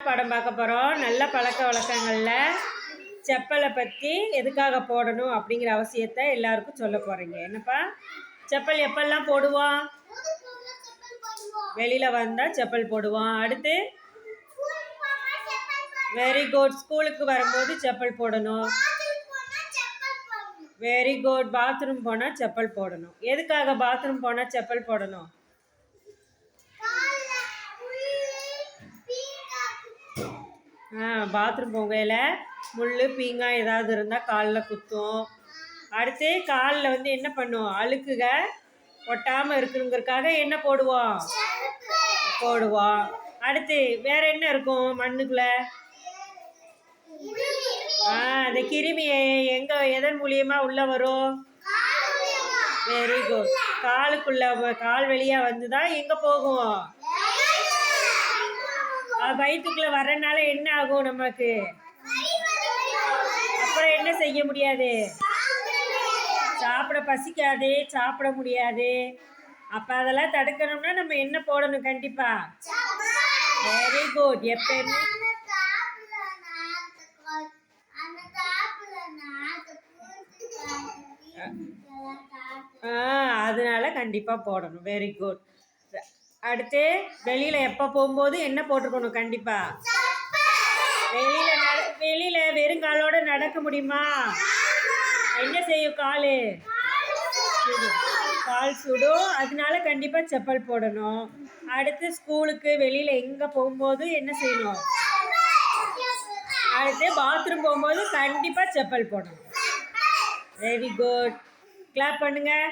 படம் பார்க்க போகிறோம் நல்ல பழக்க வழக்கங்களில் செப்பலை பற்றி எதுக்காக போடணும் அப்படிங்கிற அவசியத்தை எல்லாருக்கும் சொல்ல போகிறீங்க என்னப்பா? செப்பல் எப்பெல்லாம் போடுவோம் வெளியில் வந்தால் செப்பல் போடுவோம் அடுத்து? வெரி குட் ஸ்கூலுக்கு வரும்போது செப்பல் போடணும். வெரி குட் பாத்ரூம் போனால் செப்பல் போடணும். எதுக்காக பாத்ரூம் போனால் செப்பல் போடணும்? பாத்ரூம் போகையில் முள் பீங்காய் ஏதாவது இருந்தால் காலில் குத்தும். அடுத்து காலில் வந்து என்ன பண்ணுவோம்? அழுக்குக ஒட்டாமல் இருக்கணுங்கிறதுக்காக என்ன போடுவோம். போடுவோம். அடுத்து வேற என்ன இருக்கும் மண்ணுக்குள்ளே? ஆ அந்த கிருமி எங்கே எதன் மூலியமாக உள்ளே வரும்? வெரி குட் காலுக்குள்ள கால் வழியாக வந்து தான் எங்கே போகும்? வயிற்றுக்குள்ளே வர்றதுனால என்ன ஆகும் நமக்கு? அப்புறம் என்ன செய்ய முடியாது? சாப்பிட பசிக்காது சாப்பிட முடியாது. அப்போ அதெல்லாம் தடுக்கணும்னா நம்ம என்ன போடணும் கண்டிப்பாக வெரி குட் எப்பயுமே ஆ அதனால கண்டிப்பாக போடணும். வெரி குட் அடுத்து வெளியில் எப்போ போகும்போது என்ன போட்டுக்கணும் கண்டிப்பாக வெளியில் நட வெளியில் வெறுங்காலோட நடக்க முடியுமா? என்ன செய்யும் கால்? கால் சுடும். அதனால கண்டிப்பாக செப்பல் போடணும். அடுத்து ஸ்கூலுக்கு வெளியில் எங்கே போகும்போது என்ன செய்யணும்? அடுத்து பாத்ரூம் போகும்போது கண்டிப்பாக செப்பல் போடணும். வெரி குட் கிளாப் பண்ணுங்கள்